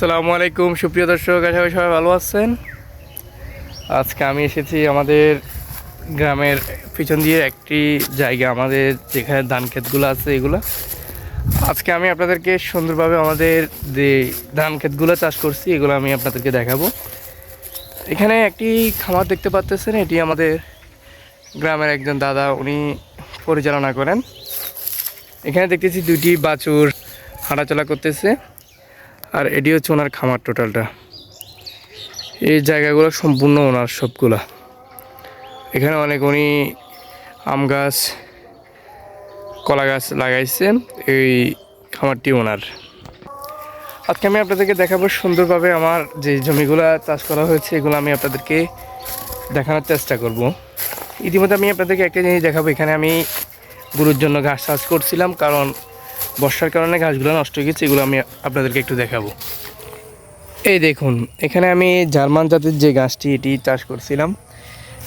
আসসালামু আলাইকুম, সুপ্রিয় দর্শক, আশা করি সবাই ভালো আছেন। আজকে আমি এসেছি আমাদের গ্রামের পিছন দিয়ে একটি জায়গা, আমাদের যেখানে ধান ক্ষেতগুলো আছে এগুলো। আজকে আমি আপনাদেরকে সুন্দরভাবে আমাদের যে ধান ক্ষেতগুলো চাষ করছি, এগুলো আমি আপনাদেরকে দেখাবো। এখানে একটি খামার দেখতে পাচ্তেছেন, এটি আমাদের গ্রামের একজন দাদা, উনি পরিচালনা করেন। এখানে দেখতেছি দুটি বাছুর হাঁটাচলা করতেছে। আর এটি হচ্ছে ওনার খামার টোটালটা। এই জায়গাগুলো সম্পূর্ণ ওনার সবগুলা। এখানে অনেক উনি আম গাছ, কলা গাছ লাগাইছে এই খামারটি ওনার। আজকে আমি আপনাদেরকে দেখাবো সুন্দরভাবে আমার যে জমিগুলা চাষ করা হয়েছে, এগুলো আমি আপনাদেরকে দেখানোর চেষ্টা করব। ইতিমধ্যে আমি আপনাদেরকে একটা জিনিস দেখাবো। এখানে আমি গরুর জন্য ঘাস চাষ করছিলাম, কারণ বর্ষার কারণে ঘাসগুলো নষ্ট হয়ে গেছে, এগুলো আমি আপনাদেরকে একটু দেখাবো। এই দেখুন, এখানে আমি জার্মান জাতের যে গাছটি এটি চাষ করছিলাম।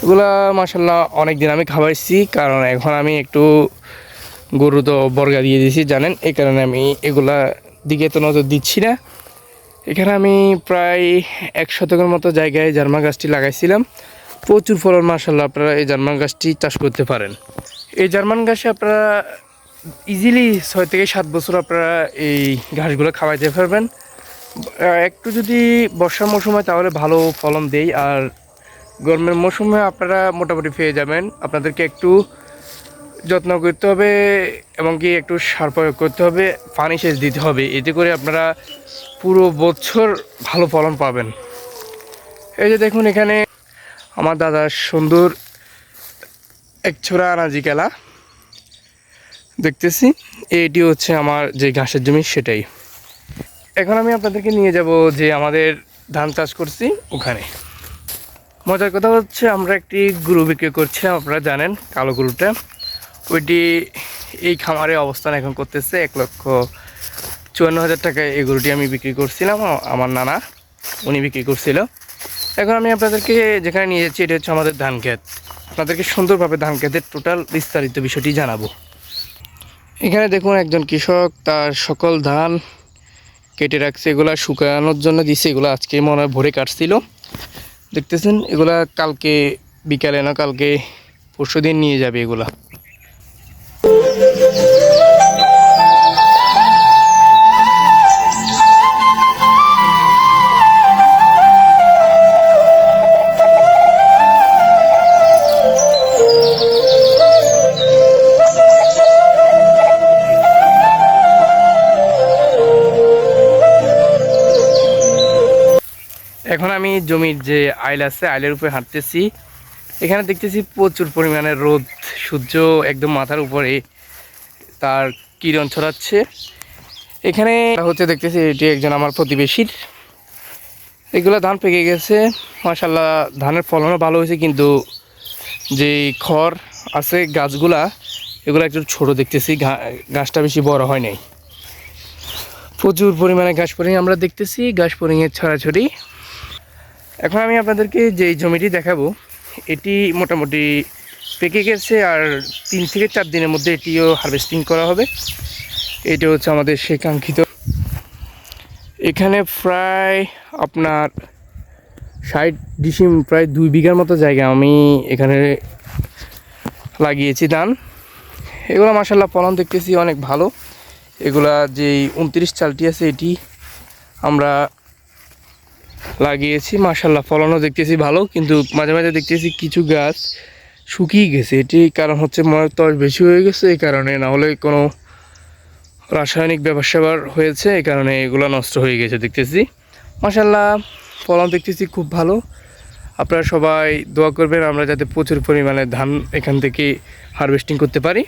এগুলা মাসাল্লাহ অনেক দিন আমি খাওয়াইছি, কারণ এখন আমি একটু গরু তো বর্গা দিয়ে দিয়েছি, জানেন? এই কারণে আমি এগুলা দিকে তো নজর দিচ্ছি না। এখানে আমি প্রায় এক শতকের মতো জায়গায় জার্মান গাছটি লাগাইছিলাম। প্রচুর ফলন মাসাল্লাহ আপনারা এই জার্মান গাছটি চাষ করতে পারেন। এই জার্মান গাছে আপনারা ইজিলি ছয় থেকে সাত বছর আপনারা এই ঘাসগুলো খাওয়াইতে পারবেন। একটু যদি বর্ষার মৌসুম হয় তাহলে ভালো ফলন দেই, আর গরমের মৌসুমে আপনারা মোটামুটি পেয়ে যাবেন। আপনাদেরকে একটু যত্ন করতে হবে, এবং কি একটু সার প্রয়োগ করতে হবে, পানি সেচ দিতে হবে। এতে করে আপনারা পুরো বছর ভালো ফলন পাবেন। এই যে দেখুন এখানে আমার দাদার সুন্দর এক ছোড়া আনাজি কেলা। দেখতেছি। এইটি হচ্ছে আমার যে ঘাসের জমি, সেটাই। এখন আমি আপনাদেরকে নিয়ে যাব যে আমাদের ধান চাষ করছি ওখানে। মজার কথা হচ্ছে, আমরা একটি গরু বিক্রি করছি, আপনারা জানেন, কালো গরুটা। ওইটি এই খামারে অবস্থান এখন করতেছে এক লক্ষ চুয়ান্ন হাজার টাকায়। এই গরুটি আমি বিক্রি করছিলাম, আমার নানা, উনি বিক্রি করছিল। এখন আমি আপনাদেরকে যেখানে নিয়ে যাচ্ছি, এটা হচ্ছে আমাদের ধান ক্ষেত। আপনাদেরকে সুন্দরভাবে ধান ক্ষেতের টোটাল বিস্তারিত বিষয়টি জানাব। এখানে দেখুন একজন কৃষক, তার সকল ধান কেটে রাখছে, এগুলা শুকানোর জন্য দিছে, এগুলো আজকে মনে হয় ভরে কাটছিল। দেখতেছেন, এগুলা কালকে বিকালে না, কালকে পরশু দিন নিয়ে যাবে এগুলা। এখন আমি জমির যে আইল আছে, আইলের উপরে হাঁটতেছি। এখানে দেখতেছি প্রচুর পরিমাণে রোদ, সূর্য একদম মাথার উপরে তার কিরণ ছড়াচ্ছে। এখানে হচ্ছে দেখতেছি এটি একজন আমার প্রতিবেশীর। এগুলো ধান পেকে গেছে। মাসাল্লাহ ধানের ফলনও ভালো হয়েছে, কিন্তু যে খড় আছে, গাছগুলা, এগুলো একটু ছোট দেখতেছি। গাছটা বেশি বড় হয় নাই। প্রচুর পরিমাণে ঘাস আমরা দেখতেছি। ঘাস পরিংয়ের ছড়াছড়ি। এখন আমি আপনাদেরকে যে জমিটি দেখাবো, এটি মোটামুটি পেকে গেছে আর তিন থেকে চার দিনের মধ্যে এটিও হারভেস্টিং করা হবে। এটা হচ্ছে আমাদের সেই কাঙ্ক্ষিত এখানে প্রায় আপনার ষাট ডিসিম, প্রায় দুই বিঘার মতো জায়গা আমি এখানে লাগিয়েছি ধান। এগুলো মাসাল্লাহ ফলন দেখতেছি অনেক ভালো। এগুলা যেই উনত্রিশ চালটি আছে, এটি আমরা লাগিয়েছি মার্শাল্লাহ ফলনও দেখতেছি ভালো, কিন্তু মাঝে মাঝে দেখতেছি কিছু গাছ শুকিয়ে গেছে। এটি কারণ হচ্ছে মনের তস বেশি হয়ে গেছে, এই কারণে না হলে কোনো রাসায়নিক ব্যবসাবার হয়েছে, এই কারণে এগুলো নষ্ট হয়ে গেছে দেখতেছি। মাশাল্লাহ ফলন দেখতেছি খুব ভালো। আপনারা সবাই দোয়া করবেন আমরা যাতে প্রচুর পরিমাণে ধান এখান থেকে হারভেস্টিং করতে পারি।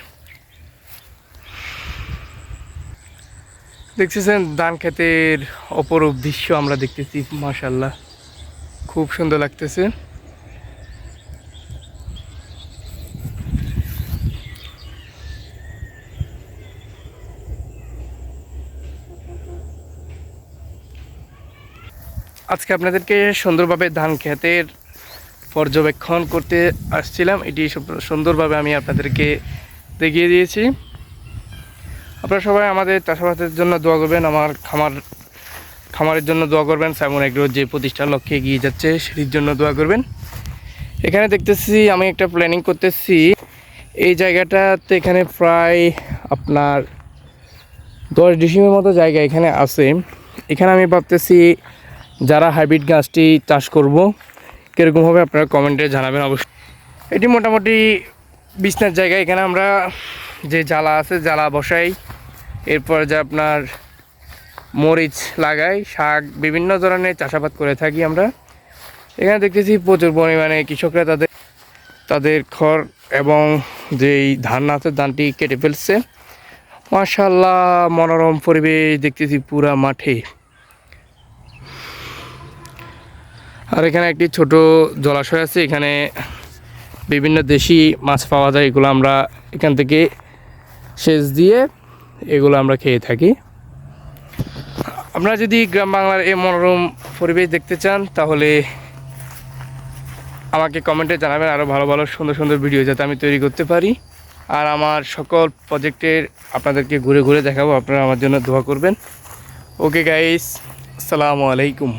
দেখতেছেন ধান ক্ষেতের অপরূপ দৃশ্য আমরা দেখতেছি মাশাল্লাহ খুব সুন্দর লাগতেছে। আজকে আপনাদেরকে সুন্দরভাবে ধান ক্ষেতের পর্যবেক্ষণ করতে আসছিলাম। এটি সুন্দরভাবে আমি আপনাদেরকে দেখিয়ে দিয়েছি। আপনারা সবাই আমাদের চাষাবাদের জন্য দোয়া করবেন, আমার খামার, খামারের জন্য দোয়া করবেন, সাইমন এগ্রো যে প্রতিষ্ঠার লক্ষ্যে এগিয়ে যাচ্ছে সেটির জন্য দোয়া করবেন। এখানে দেখতেছি, আমি একটা প্ল্যানিং করতেছি। এই জায়গাটাতে এখানে প্রায় আপনার দশ ডিসিমের মতো জায়গা এখানে আছে। এখানে আমি ভাবতেছি যারা হাইব্রিড গাছটি চাষ করব কীরকম হবে আপনারা কমেন্টে জানাবেন অবশ্যই। এটি মোটামুটি বিছনার জায়গা, এখানে আমরা যে জ্বালা আছে, জ্বালা বসাই। এরপর যে আপনার মরিচ লাগাই, শাক, বিভিন্ন ধরনের চাষাবাদ করে থাকি আমরা। এখানে দেখতেছি প্রচুর পরিমাণে কৃষকরা তাদের তাদের খড় এবং যেই ধান আছে, ধানটি কেটে ফেলছে। মাশাল্লাহ মনোরম পরিবেশ দেখতেছি পুরা মাঠে। আর এখানে একটি ছোট জলাশয় আছে, এখানে বিভিন্ন দেশি মাছ পাওয়া যায়, এগুলো আমরা এখান থেকে সেচ দিয়ে এগুলো আমরা খেয়ে থাকি। আপনারা যদি গ্রাম বাংলার এই মনোরম পরিবেশ দেখতে চান, তাহলে আমাকে কমেন্টে জানাবেন আরও ভালো ভালো সুন্দর সুন্দর ভিডিও যাতে আমি তৈরি করতে পারি। আর আমার সকল প্রজেক্টের আপনাদেরকে ঘুরে ঘুরে দেখাবো, আপনারা আমার জন্য দোয়া করবেন। ওকে গাইস আসসালামু আলাইকুম।